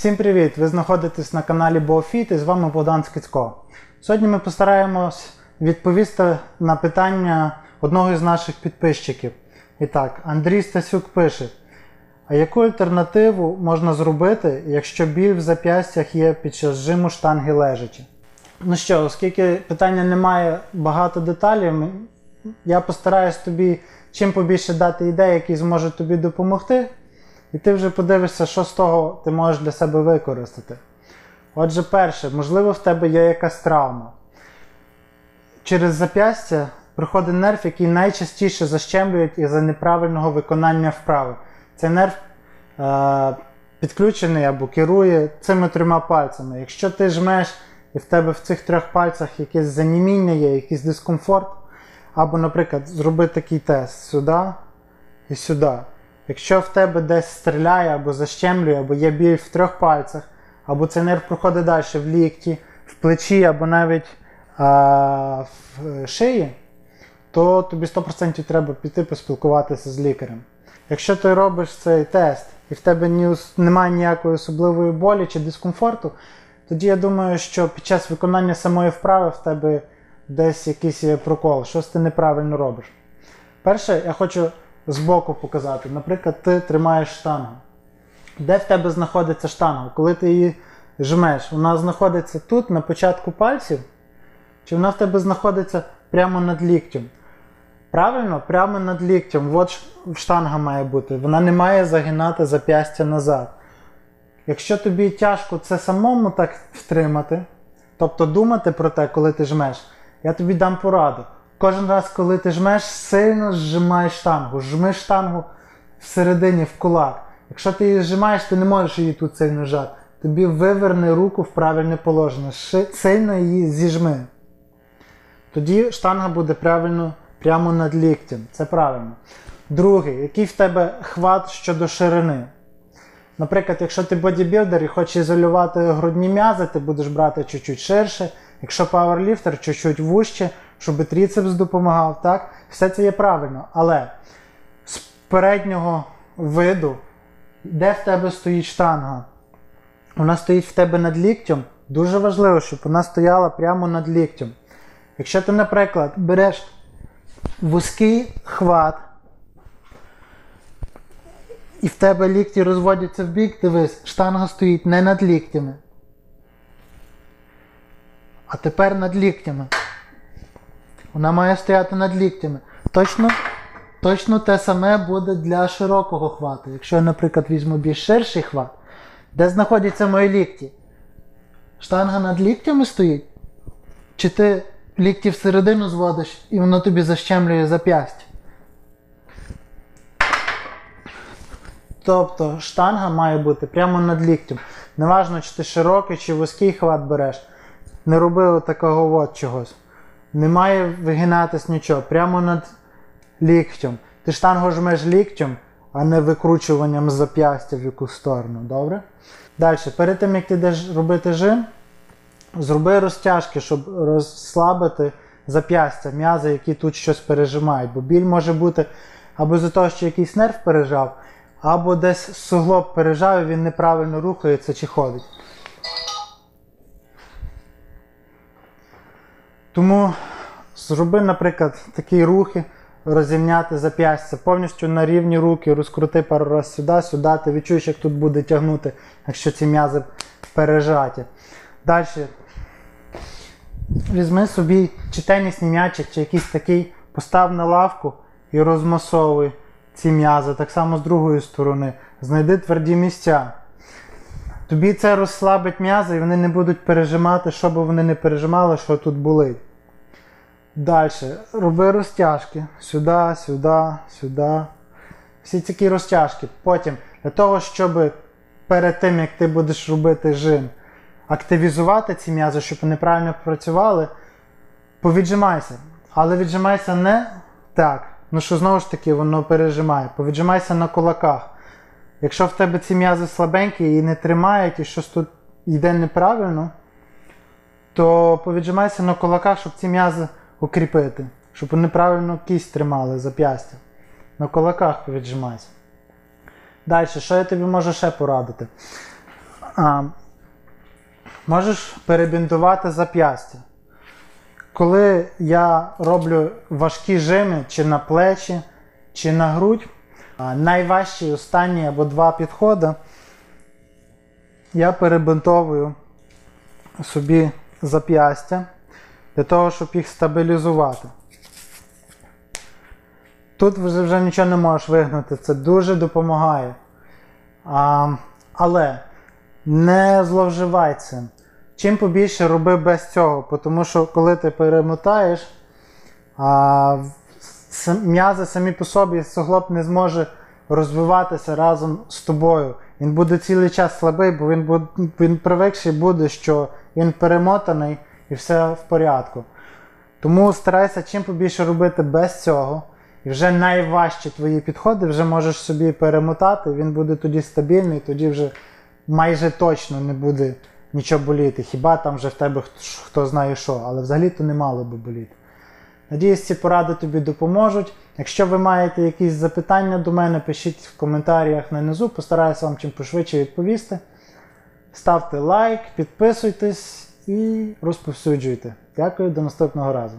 Всім привіт! Ви знаходитесь на каналі BioFit і з вами Богдан Скицько. Сьогодні ми постараємось відповісти на питання одного із наших підписчиків. І так, Андрій Стасюк пише: А яку альтернативу можна зробити, якщо біль в зап'ястях є під час жиму штанги лежачі? Ну що, оскільки питання не має багато деталей, я постараюсь тобі чим побільше дати ідей, які зможуть тобі допомогти. І ти вже подивишся, що з того ти можеш для себе використати. Отже, перше, можливо, в тебе є якась травма. Через зап'ястя приходить нерв, який найчастіше защемлюють із-за неправильного виконання вправи. Цей нерв е- підключений або керує цими трьома пальцями. Якщо ти жмеш і в тебе в цих трьох пальцях якесь заніміння є, якийсь дискомфорт, або, наприклад, зроби такий тест сюди і сюди. Якщо в тебе десь стріляє або защемлює, або є біль в трьох пальцях, або цей нерв проходить далі в лікті, в плечі, або навіть а, в шиї, то тобі 100% треба піти поспілкуватися з лікарем. Якщо ти робиш цей тест і в тебе ні, немає ніякої особливої болі чи дискомфорту, тоді я думаю, що під час виконання самої вправи в тебе десь якийсь прокол, щось ти неправильно робиш. Перше, я хочу збоку показати. Наприклад, ти тримаєш штангу. Де в тебе знаходиться штанга? Коли ти її жмеш, вона знаходиться тут, на початку пальців, чи вона в тебе знаходиться прямо над ліктем? Правильно, прямо над ліктем. От штанга має бути. Вона не має загинати зап'ястя назад. Якщо тобі тяжко це самому так втримати, тобто думати про те, коли ти жмеш, я тобі дам пораду. Кожен раз, коли ти жмеш, сильно зжимай штангу. Жми штангу всередині в кулак. Якщо ти її зжимаєш, ти не можеш її тут сильно жати. Тобі виверни руку в правильне положення. Сильно її зіжми. Тоді штанга буде правильно прямо над ліктем. Це правильно. Другий, який в тебе хват щодо ширини. Наприклад, якщо ти бодібілдер і хочеш ізолювати грудні м'язи, ти будеш брати чуть-чуть ширше. Якщо пауерліфтер, чуть-чуть вужче, щоб тріцепс допомагав. Так? Все це є правильно. Але з переднього виду, де в тебе стоїть штанга, вона стоїть в тебе над ліктем. Дуже важливо, щоб вона стояла прямо над ліктем. Якщо ти, наприклад, береш вузький хват, і в тебе лікті розводяться в бік, дивись, штанга стоїть не над ліктями. А тепер над ліктями. Вона має стояти над ліктями. Точно, точно те саме буде для широкого хвату. Якщо я, наприклад, візьму більш ширший хват, де знаходяться мої лікті? Штанга над ліктями стоїть? Чи ти лікті всередину зводиш і воно тобі защемлює зап'ястя? Тобто штанга має бути прямо над ліктем. Неважно, чи ти широкий, чи вузький хват береш. Не роби такого от чогось. Не має вигинатись нічого. Прямо над ліктем. Ти штангу жмеш ліктем, а не викручуванням зап'ястя в якусь сторону. Добре? Далі, перед тим як ти йдеш робити жим, зроби розтяжки, щоб розслабити зап'ястя, м'язи, які тут щось пережимають. Бо біль може бути або з-за того, що якийсь нерв пережав, або десь суглоб пережав і він неправильно рухається чи ходить. Тому зроби, наприклад, такі рухи, розімняти зап'ястя повністю на рівні руки, розкрути пару разів сюди, сюди. Ти відчуєш, як тут буде тягнути, якщо ці м'язи пережаті. Далі. Візьми собі чи тенісний м'ячик, чи якийсь такий, постав на лавку і розмасовуй ці м'язи. Так само з другої сторони. Знайди тверді місця. Тобі це розслабить м'язи і вони не будуть пережимати, що би вони не пережимали, що тут болить. Далі. Роби розтяжки. Сюди, сюди, сюди. Всі такі розтяжки. Потім, для того, щоб перед тим, як ти будеш робити жим, активізувати ці м'язи, щоб вони правильно працювали, повіджимайся. Але віджимайся не так. Ну що знову ж таки воно пережимає. Повіджимайся на кулаках. Якщо в тебе ці м'язи слабенькі і не тримають, і щось тут йде неправильно, то повіджимайся на кулаках, щоб ці м'язи укріпити, щоб вони правильно кість тримали зап'ястя. На кулаках повіджимайся. Далі, що я тобі можу ще порадити? А, можеш перебінтувати зап'ястя. Коли я роблю важкі жими чи на плечі, чи на грудь, найважчі останні або два підходи, я перебинтовую собі зап'ястя для того, щоб їх стабілізувати. Тут вже, вже нічого не можеш вигнути, це дуже допомагає. А, але не зловживай цим. Чим побільше роби без цього, тому що коли ти перемотаєш, а, м'язи самі по собі суглоб не зможе розвиватися разом з тобою. Він буде цілий час слабий, бо він, буде, він привикший буде, що він перемотаний і все в порядку. Тому старайся чим побільше робити без цього. І вже найважчі твої підходи вже можеш собі перемотати, він буде тоді стабільний, тоді вже майже точно не буде нічого боліти. Хіба там вже в тебе хто, знає що, але взагалі то не мало би боліти. Надіюсь, ці поради тобі допоможуть. Якщо ви маєте якісь запитання до мене, пишіть в коментарях нанизу, постараюся вам чим пошвидше відповісти. Ставте лайк, підписуйтесь і розповсюджуйте. Дякую, до наступного разу.